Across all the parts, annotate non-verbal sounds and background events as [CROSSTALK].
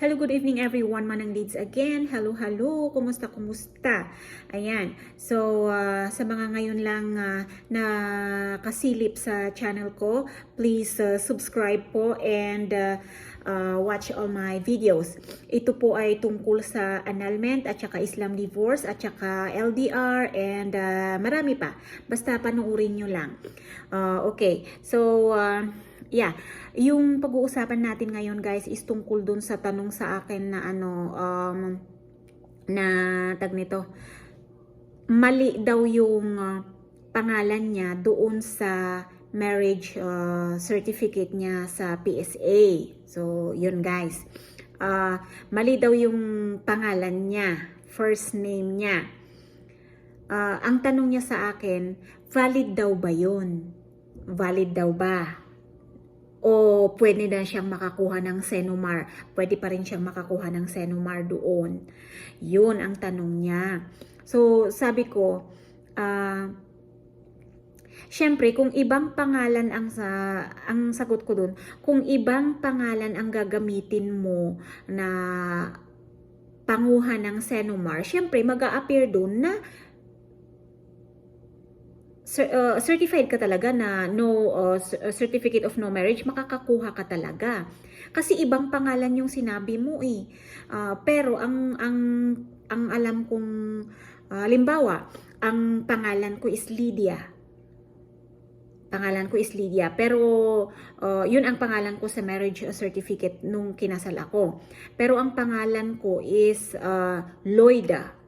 Hello, good evening everyone. Manang Leads again. Hello, hello. Kumusta, kumusta? Ayan. So, ah, sa mga ngayon lang ah, na kasilip sa channel ko, please ah, subscribe po and ah, ah, watch all my videos. Ito po ay tungkol sa annulment at saka Islam divorce at saka LDR and ah, marami pa. Basta panuorin nyo lang. Ah, okay. So, ah, yeah. Yung pag-uusapan natin ngayon guys is tungkol dun sa tanong sa akin na ano, um, na tag nito, mali daw yung uh, pangalan niya doon sa marriage uh, certificate niya sa PSA. So, yun guys. Uh, mali daw yung pangalan niya, first name niya. Uh, ang tanong niya sa akin, valid daw ba yun? Valid daw ba? O pwede na siyang makakuha ng Senomar. Pwede pa rin siyang makakuha ng Senomar doon. Yun ang tanong niya. So, sabi ko, ah, Siyempre, kung ibang pangalan ang sa ang sagot ko doon, kung ibang pangalan ang gagamitin mo na panguha ng Senomar, siyempre mag-a-appear doon na uh, certified ka talaga na no uh, uh, certificate of no marriage, makakakuha ka talaga. Kasi ibang pangalan yung sinabi mo eh. Ah, pero ang ang ang alam kong ah, halimbawa, ang pangalan ko is Lydia. Pangalan ko is Lydia. Pero uh, yun ang pangalan ko sa marriage certificate nung kinasal ako. Pero ang pangalan ko is uh, Loida.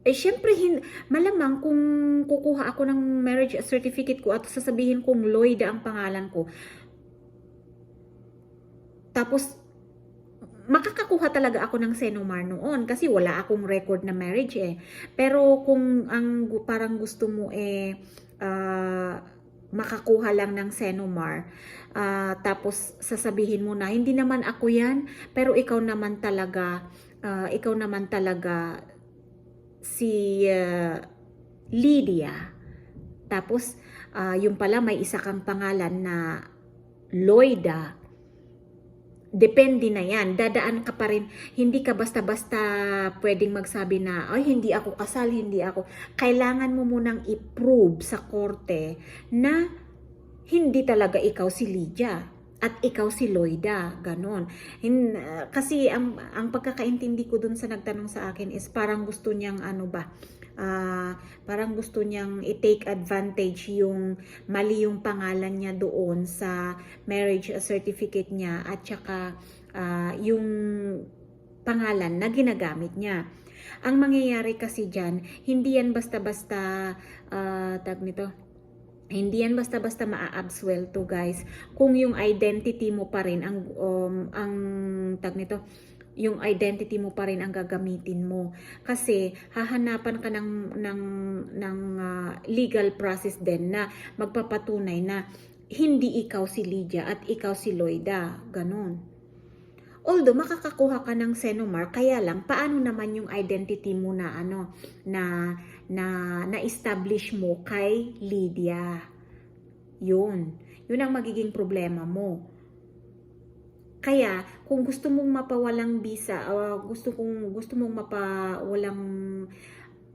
Eh, syempre, hin- malamang kung kukuha ako ng marriage certificate ko at sasabihin kong Lloyd ang pangalan ko, tapos, makakakuha talaga ako ng Senomar noon kasi wala akong record na marriage eh. Pero kung ang parang gusto mo eh, ah, makakuha lang ng Senomar, ah, tapos sasabihin mo na, hindi naman ako yan, pero ikaw naman talaga, ah, ikaw naman talaga si uh, Lydia. Tapos, ah, yung pala may isa kang pangalan na Loida. Depende na yan. Dadaan ka pa rin. Hindi ka basta-basta pwedeng magsabi na, ay, hindi ako kasal, hindi ako. Kailangan mo munang i-prove sa korte na hindi talaga ikaw si Lydia at ikaw si Loida, ganon. Hin, ah, kasi ang, ang pagkakaintindi ko dun sa nagtanong sa akin is parang gusto niyang ano ba, ah, parang gusto niyang i-take advantage yung mali yung pangalan niya doon sa marriage certificate niya at saka ah, yung pangalan na ginagamit niya. Ang mangyayari kasi dyan, hindi yan basta-basta, ah, tag nito, hindi yan basta-basta maa-absuelto guys. Kung yung identity mo pa rin ang um, ang tag nito yung identity mo pa rin ang gagamitin mo. Kasi hahanapan ka ng ng ng ah, legal process din na magpapatunay na hindi ikaw si Lydia at ikaw si Loida. Ganon Although makakakuha ka ng Senomar, kaya lang paano naman yung identity mo na ano na na na-establish mo kay Lydia. 'Yun. 'Yun ang magiging problema mo. Kaya kung gusto mong mapawalang visa, o gusto kong gusto mong mapawalang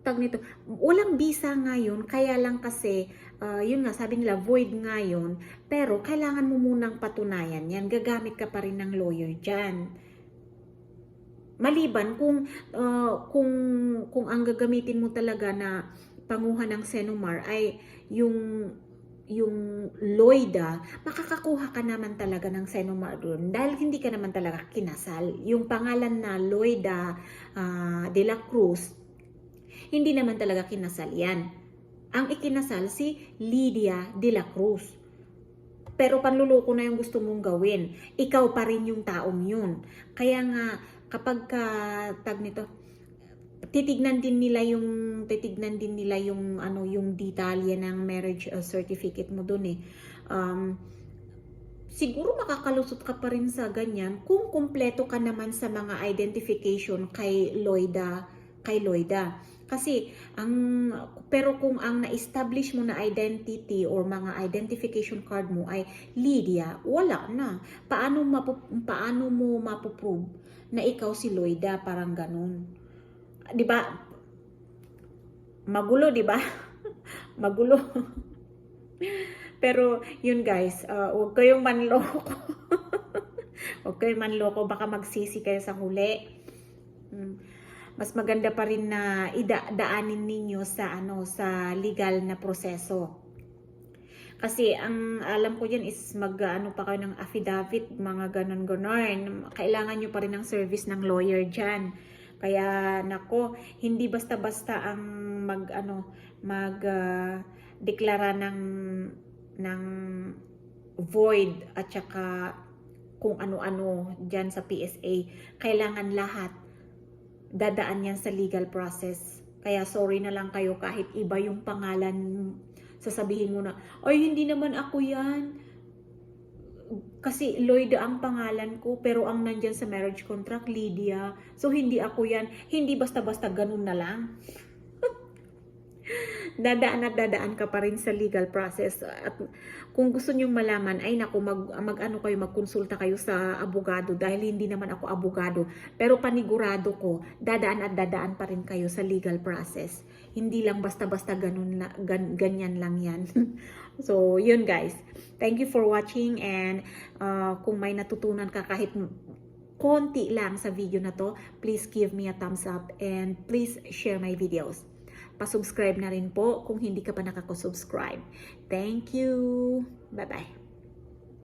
tag nito, walang visa ngayon, kaya lang kasi, ah, yun nga, sabi nila, void ngayon, pero kailangan mo munang patunayan yan, gagamit ka pa rin ng lawyer dyan. Maliban kung, ah, kung, kung ang gagamitin mo talaga na panguha ng Senomar ay yung yung Loida, makakakuha ka naman talaga ng Senomar doon dahil hindi ka naman talaga kinasal. Yung pangalan na Loida ah, de la Cruz, hindi naman talaga kinasal yan. Ang ikinasal si Lydia de la Cruz. Pero panluloko na yung gusto mong gawin. Ikaw pa rin yung taong yun. Kaya nga, kapag ka, tag nito, titignan din nila yung titignan din nila yung ano yung detalye ng marriage uh, certificate mo doon eh. Um, siguro makakalusot ka pa rin sa ganyan kung kumpleto ka naman sa mga identification kay Loida kay Loida. Kasi ang pero kung ang na-establish mo na identity or mga identification card mo ay Lydia, wala na. Paano mapu, paano mo mapoprove na ikaw si Loida parang ganun? 'Di ba? Magulo, 'di ba? [LAUGHS] Magulo. [LAUGHS] pero yun guys, uh, huwag kayong manloko. [LAUGHS] huwag kayong manloko baka magsisi kayo sa huli. Hmm mas maganda pa rin na idaanin ninyo sa ano sa legal na proseso. Kasi ang alam ko diyan is mag ano pa kayo ng affidavit, mga ganon ganon. Kailangan nyo pa rin ng service ng lawyer diyan. Kaya nako, hindi basta-basta ang mag ano mag uh, deklara ng ng void at saka kung ano-ano diyan sa PSA. Kailangan lahat dadaan yan sa legal process. Kaya sorry na lang kayo kahit iba yung pangalan, sasabihin mo na, ay hindi naman ako yan. Kasi Lloyd ang pangalan ko, pero ang nandyan sa marriage contract, Lydia. So hindi ako yan. Hindi basta-basta ganun na lang. [LAUGHS] dadaan at dadaan ka pa rin sa legal process. At kung gusto nyong malaman, ay naku, mag, mag ano kayo, magkonsulta kayo sa abogado dahil hindi naman ako abogado. Pero panigurado ko, dadaan at dadaan pa rin kayo sa legal process. Hindi lang basta-basta ganun na, gan, ganyan lang yan. [LAUGHS] so, yun guys. Thank you for watching and uh, kung may natutunan ka kahit konti lang sa video na to, please give me a thumbs up and please share my videos pasubscribe na rin po kung hindi ka pa nakakosubscribe. Thank you! Bye-bye!